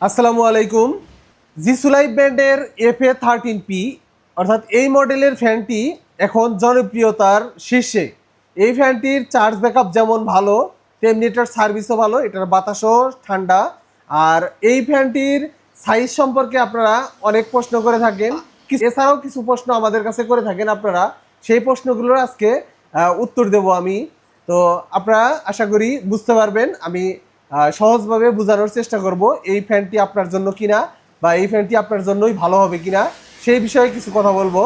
আসসালামু আলাইকুম। জিসুলাই ব্র্যান্ডের এফ এ থার্টিন পি অর্থাৎ এই মডেলের ফ্যানটি এখন জনপ্রিয়তার শীর্ষে। এই ফ্যানটির চার্জ ব্যাকআপ যেমন ভালো তেমনি এটার সার্ভিসও ভালো, এটার বাতাসও ঠান্ডা। আর এই ফ্যানটির সাইজ সম্পর্কে আপনারা অনেক প্রশ্ন করে থাকেন। এছাড়াও কিছু প্রশ্ন আমাদের কাছে করে থাকেন আপনারা। সেই প্রশ্নগুলোর আজকে উত্তর দেব আমি। তো আপনারা আশা করি বুঝতে পারবেন, আমি সহজভাবে বোঝানোর চেষ্টা করব, এই ফ্যানটি আপনার জন্য কিনা বা এই ফ্যানটি আপনার জন্যই ভালো হবে কিনা, সেই বিষয়ে কিছু কথা বলব।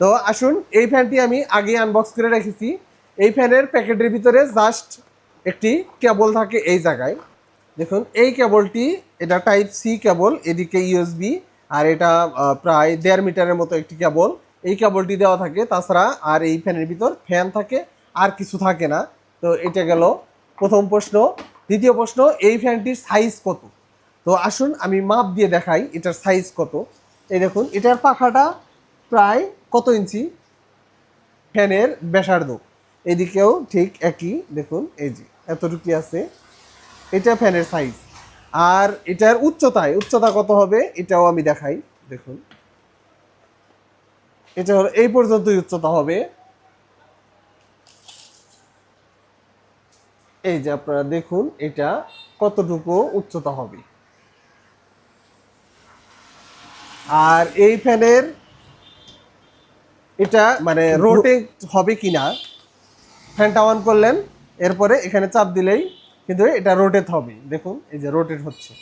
তো আসুন, এই ফ্যানটি আমি আগে আনবক্স করে রেখেছি। এই ফ্যানের প্যাকেটের ভিতরে জাস্ট একটি কেবল থাকে এই জায়গায়। দেখুন, এই কেবলটি, এটা টাইপ সি কেবল, এদিকে ইউএসবি আর এটা প্রায় দেড় মিটারের মতো একটি কেবল। এই কেবলটি দেওয়া থাকে, তাছাড়া আর এই ফ্যানের ভিতর ফ্যান থাকে, আর কিছু থাকে না। তো এটা গেল প্রথম প্রশ্ন। দ্বিতীয় প্রশ্ন, এই ফ্যানটির সাইজ কত? তো আসুন আমি মাপ দিয়ে দেখাই এটার সাইজ কত। এই দেখুন, এটার পাখাটা প্রায় কত ইঞ্চি? ফ্যানের ব্যাসার্ধ। এদিকেও ঠিক একই, দেখুন, এই যে, এতটুকু আছে? এটা ফ্যানের সাইজ আর এটার উচ্চতায়, উচ্চতা কত হবে? এটাও আমি দেখাই, দেখুন। এটা হলো, এই পর্যন্তই উচ্চতা হবে। এই যে আপনারা দেখুন এটা কতটুকু উচ্চতা হবে। আর এই ফ্যানের এটা মানে রোটেট হবে কিনা ফ্যানটা অন করলেন এরপরে এখানে চাপ দিলেই কিন্তু এটা রোটেট হবে। দেখুন এই যে রোটেট হচ্ছে।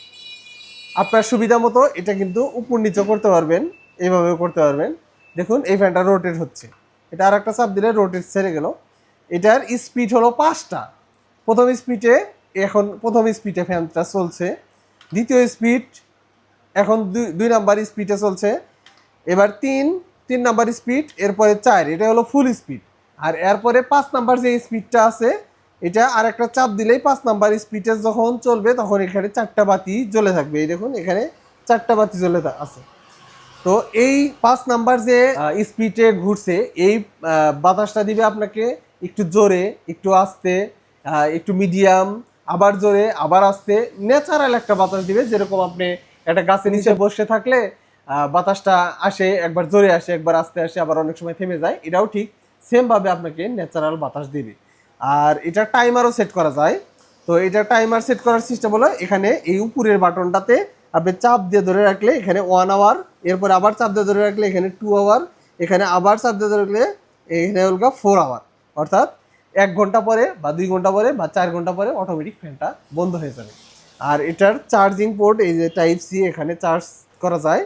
আপনার সুবিধা মতো এটা কিন্তু উপর নিচে করতে পারবেন এইভাবে করতে পারবেন। দেখুন এই ফ্যানটা রোটেট হচ্ছে। এটা আর একটা চাপ দিলে রোটেট ছেড়ে গেল। এটার স্পিড হলো পাঁচটা। প্রথম স্পিডে এখন প্রথম স্পিডে ফ্যানটা চলছে। দ্বিতীয় স্পিড এখন দুই দুই নাম্বার স্পিডে চলছে। এবার তিন তিন নাম্বার স্পিড, এরপরে চার, এটা হলো ফুল স্পিড আর এরপরে পাঁচ নাম্বার যে স্পিডটা আছে, এটা আর একটা চাপ দিলেই পাঁচ নাম্বার স্পিডে যখন চলবে, তখন এখানে চারটা বাতি জ্বলে থাকবে। এই দেখুন, এখানে চারটা বাতি জ্বলে আছে। তো এই পাঁচ নাম্বার যে স্পিডে ঘুরছে, এই বাতাসটা দিবে আপনাকে একটু জোরে, একটু আস্তে একটু মিডিয়াম আবার জোরে আবার আস্তে ন্যাচারাল একটা বাতাস দিবে যেরকম আপনি একটা গাছের নিচে বসে থাকলে বাতাসটা আসে একবার জোরে আসে একবার আস্তে আসে আবার অনেক সময় থেমে যায় এটাও ঠিক সেমভাবে আপনাকে ন্যাচারাল বাতাস দিবে। আর এটা টাইমারও সেট করা যায়। তো এটা টাইমার সেট করার সিস্টেম হলো এখানে এই উপরের বাটনটাতে আপনি চাপ দিয়ে ধরে রাখলে এখানে ওয়ান আওয়ার এরপর আবার চাপ দিয়ে ধরে রাখলে এখানে টু আওয়ার এখানে আবার চাপ দিয়ে ধরে রাখলে এখানে হলো ফোর আওয়ার অর্থাৎ এক ঘণ্টা পরে বা দুই ঘণ্টা পরে বা চার ঘণ্টা পরে অটোমেটিক ফ্যানটা বন্ধ হয়ে যাবে। আর এটার চার্জিং পোর্ট এই যে টাইপ সি এখানে চার্জ করা যায়।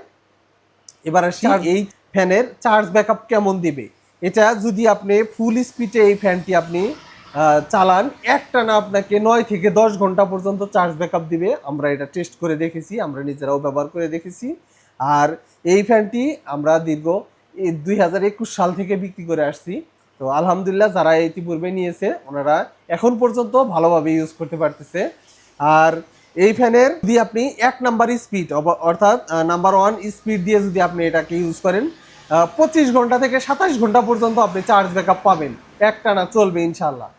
এবার আসি এই ফ্যানের চার্জ ব্যাকআপ কেমন দিবে? এটা যদি আপনি ফুল স্পিডে এই ফ্যানটি আপনি চালান একটানা আপনাকে নয় থেকে দশ ঘণ্টা পর্যন্ত চার্জ ব্যাকআপ দিবে। আমরা এটা টেস্ট করে দেখেছি আমরা নিজেরাও ব্যবহার করে দেখেছি। আর এই ফ্যানটি আমরা দীর্ঘ দুই হাজার একুশ সাল থেকে বিক্রি করে আসছি। তো আলহামদুলিল্লাহ যারা ইতিপূর্বে নিয়েছে, ওনারা এখন পর্যন্ত ভালোভাবে ইউজ করতে পারতেছে। আর এই ফ্যানের যদি আপনি এক নাম্বার স্পিড অর্থাৎ নাম্বার ওয়ান স্পিড দিয়ে যদি আপনি এটাকে ইউজ করেন পঁচিশ ঘণ্টা থেকে সাতাশ ঘণ্টা পর্যন্ত আপনি চার্জ ব্যাকআপ পাবেন। একটানা চলবে ইনশাল্লাহ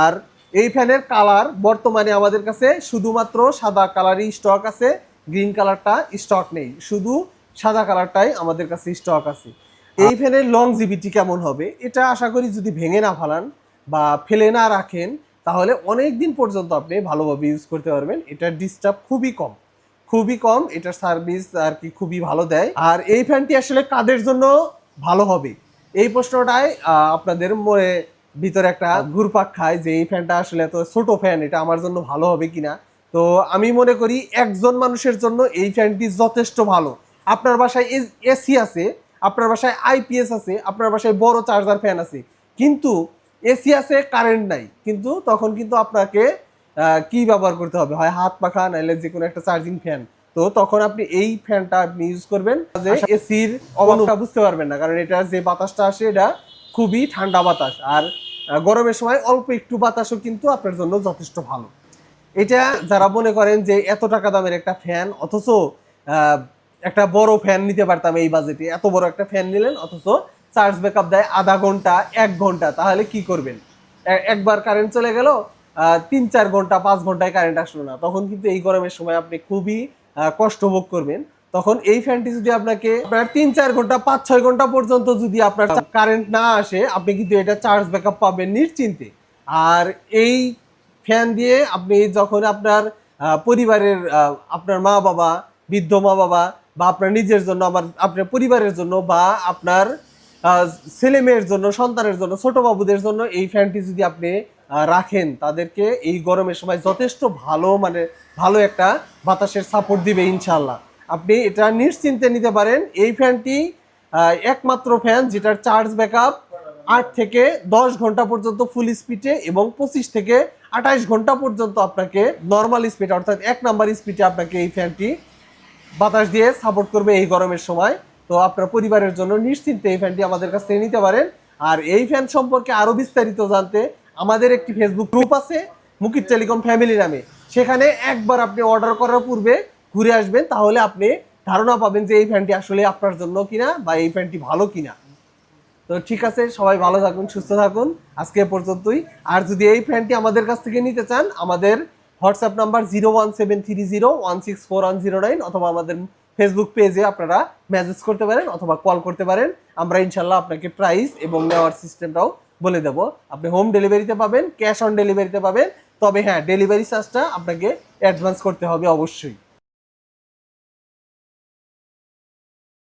আর এই ফ্যানের কালার বর্তমানে আমাদের কাছে শুধুমাত্র সাদা কালারই স্টক আছে গ্রিন কালারটা স্টক নেই। শুধু সাদা কালারটাই আমাদের কাছে স্টক আছে। এই ফ্যানের লং জিবিটি কেমন হবে? এটা আশা করি যদি ভেঙে না ফেলান বা ফেলে না রাখেন, তাহলে অনেক দিন পর্যন্ত আপনি ভালোভাবে ইউজ করতে পারবেন। এটার ডিস্টার্ব খুবই কম। খুবই কম, এটার সার্ভিস আর কি খুবই ভালো দেয়। আর এই ফ্যানটি আসলে কাদের জন্য ভালো হবে? এই প্রশ্নটাই আপনাদের মনে ভিতরে একটা ঘুরপাক খায় যে এই ফ্যানটা আসলে এত ছোট ফ্যান, এটা আমার জন্য ভালো হবে কিনা? তো আমি মনে করি একজন মানুষের জন্য এই ফ্যানটি যথেষ্ট ভালো। আপনার বাসায় এসি আছে আপনার বাসায় আইপিএস আছে আপনার বাসায় বড় চার্জার ফ্যান আছে কিন্তু এসি আছে কারেন্ট নাই। কিন্তু তখন কিন্তু আপনাকে কি ব্যবহার করতে হবে? হয় হাত পাখা নাইলে যে কোনো একটা চার্জিং ফ্যান তো তখন আপনি এই ফ্যানটা আপনি ইউজ করবেন যে এসির অভাবটা বুঝতে পারবেন না কারণ এটা যে বাতাসটা আসে এটা খুবই ঠান্ডা বাতাস। আর গরমের সময় অল্প একটু বাতাসও কিন্তু আপনার জন্য যথেষ্ট ভালো। এটা যারা মনে করেন যে এত টাকা দামের একটা ফ্যান অথচ আহ, একটা বড় ফ্যান নিতে পারতাম এই বাজেটে এত বড় একটা ফ্যান নিলেন, অথচ চার্জ ব্যাকআপ দেয় আধা ঘণ্টা, এক ঘণ্টা। তাহলে কি করবেন? একবার কারেন্ট চলে গেল তিন চার ঘণ্টা, পাঁচ ঘন্টায় কারেন্ট আসলো না। তখন কিন্তু এই গরমের সময় আপনি খুবই কষ্ট ভোগ করবেন। তখন এই ফ্যানটি যদি আপনাকে আপনার তিন চার ঘণ্টা, পাঁচ ছয় ঘণ্টা পর্যন্ত যদি আপনার কারেন্ট না আসে, আপনি কিন্তু এটা চার্জ ব্যাকআপ পাবেন নিশ্চিন্তে। আর এই ফ্যান দিয়ে আপনি যখন আপনার পরিবারের আপনার মা বাবা বৃদ্ধ মা বাবা বা আপনার নিজের জন্য আমার আপনার পরিবারের জন্য বা আপনার ছেলে মেয়ের জন্য, সন্তানের জন্য, ছোট বাবুদের জন্য এই ফ্যানটি যদি আপনি রাখেন, তাদেরকে এই গরমের সময় যথেষ্ট ভালো মানে ভালো একটা বাতাসের সাপোর্ট দিবে ইনশাল্লাহ আপনি এটা নিশ্চিন্তে নিতে পারেন। এই ফ্যানটি একমাত্র ফ্যান যেটার চার্জ ব্যাকআপ আট থেকে দশ ঘণ্টা পর্যন্ত ফুল স্পিডে এবং পঁচিশ থেকে আঠাইশ ঘণ্টা পর্যন্ত আপনাকে নর্মাল স্পিড অর্থাৎ এক নাম্বার স্পিডে আপনাকে এই ফ্যানটি বাতাস দিয়ে সাপোর্ট করবে এই গরমের সময়। তো আপনার পরিবারের জন্য নিশ্চিন্তে এই ফ্যানটি আমাদের কাছ থেকে নিতে পারেন। আর এই ফ্যান সম্পর্কে আরও বিস্তারিত জানতে আমাদের একটি ফেসবুক গ্রুপ আছে, মুকিত টেলিকম ফ্যামিলি নামে। সেখানে একবার আপনি অর্ডার করার পূর্বে ঘুরে আসবেন, তাহলে আপনি ধারণা পাবেন যে এই ফ্যানটি আসলে আপনার জন্য কিনা বা এই ফ্যানটি ভালো কিনা। তো ঠিক আছে, সবাই ভালো থাকুন, সুস্থ থাকুন। আজকে পর্যন্তই। আর যদি এই ফ্যানটি আমাদের কাছ থেকে নিতে চান, আমাদের WhatsApp number zero one seven three zero, one six four one zero nine অথবা আমাদের ফেসবুক পেজে আপনারা মেসেজ করতে পারেন অথবা কল করতে পারেন। আমরা ইনশাল্লাহ আপনাকে প্রাইস এবং নেওয়ার সিস্টেমটাও বলে দেবো। আপনি হোম ডেলিভারিতে পাবেন ক্যাশ অন ডেলিভারিতে পাবেন। তবে হ্যাঁ ডেলিভারি চার্জটা আপনাকে অ্যাডভান্স করতে হবে অবশ্যই।